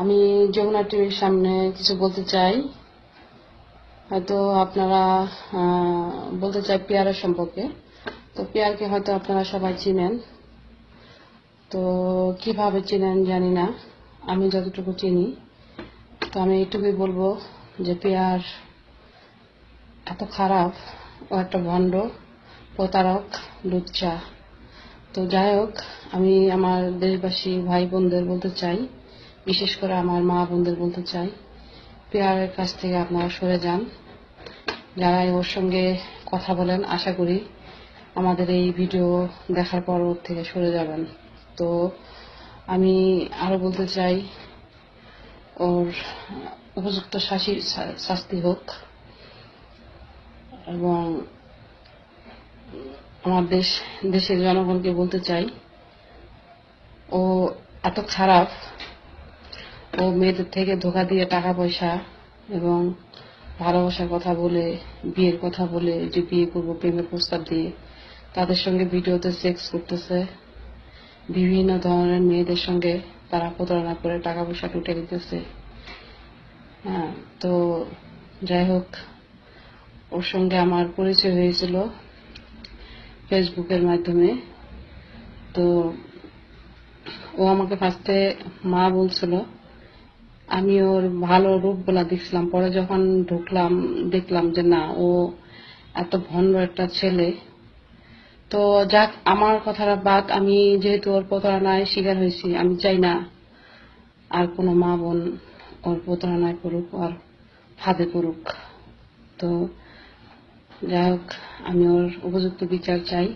আমি যমুনা টিভির সামনে কিছু বলতে চাই। হয়তো আপনারা বলতে চাই পেয়ারের সম্পর্কে। তো পেয়ারকে হয়তো আপনারা সবাই চিনেন। তো কীভাবে চিনেন জানি না। আমি যতটুকু চিনি। তো আমি এইটুকুই বলব যে পেয়ার এত খারাপ ও একটা ভণ্ড প্রতারক, লুচ্চা। তো যাই হোক, আমি আমার দেশবাসী ভাই বোনদের বলতে চাই বিশেষ করে আমার মা বোনদের বলতে চাই, পেয়ারের কাছ থেকে আপনারা সরে যান। যারা ওর সঙ্গে কথা বলেন, আশা করি আমাদের এই ভিডিও দেখার পর ওর থেকে সরে যাবেন। তো আমি আরও বলতে চাই, ওর উপযুক্ত শাসি- শাস্তি হোক এবং আমার দেশ, দেশের জনগণকে বলতে চাই, ও এত খারাপ ও মেয়েদের থেকে ধোকা দিয়ে টাকা পয়সা এবং ভালোবাসার কথা বলে, বিয়ের কথা বলে যে বিয়ে করব, প্রেমের প্রস্তাব দিয়ে, তাদের সঙ্গে ভিডিওতে সেক্স করতেছে। বিভিন্ন ধরনের মেয়েদের সঙ্গে তারা প্রতারণা করে টাকা পয়সা টুটে দিতেছে হ্যাঁ তো যাই হোক, ওর সঙ্গে আমার পরিচয় হয়েছিল ফেসবুকের মাধ্যমে। তো ও আমাকে ফার্স্টে মা বলছিল আমি ওর ভালো রূপগুলা দেখছিলাম পরে যখন ঢুকলাম, দেখলাম যে না, ও এত ভণ্ড একটা ছেলে। তো যাক, আমার কথাটা বাদ আমি যেহেতু ওর প্রতারণায় শিকার হয়েছি, আমি চাই না আর কোনো মা বোন ওর প্রতারণায় করুক আর ফাঁদে করুক তো যাই হোক, আমি ওর উপযুক্ত বিচার চাই।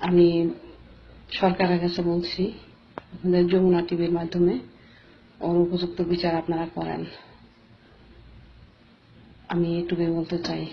আমি সরকারের কাছে বলছি যমুনা টিভির মাধ্যমে। ওর উপযুক্ত বিচার আপনারা করেন। আমি এটুকুই বলতে চাই।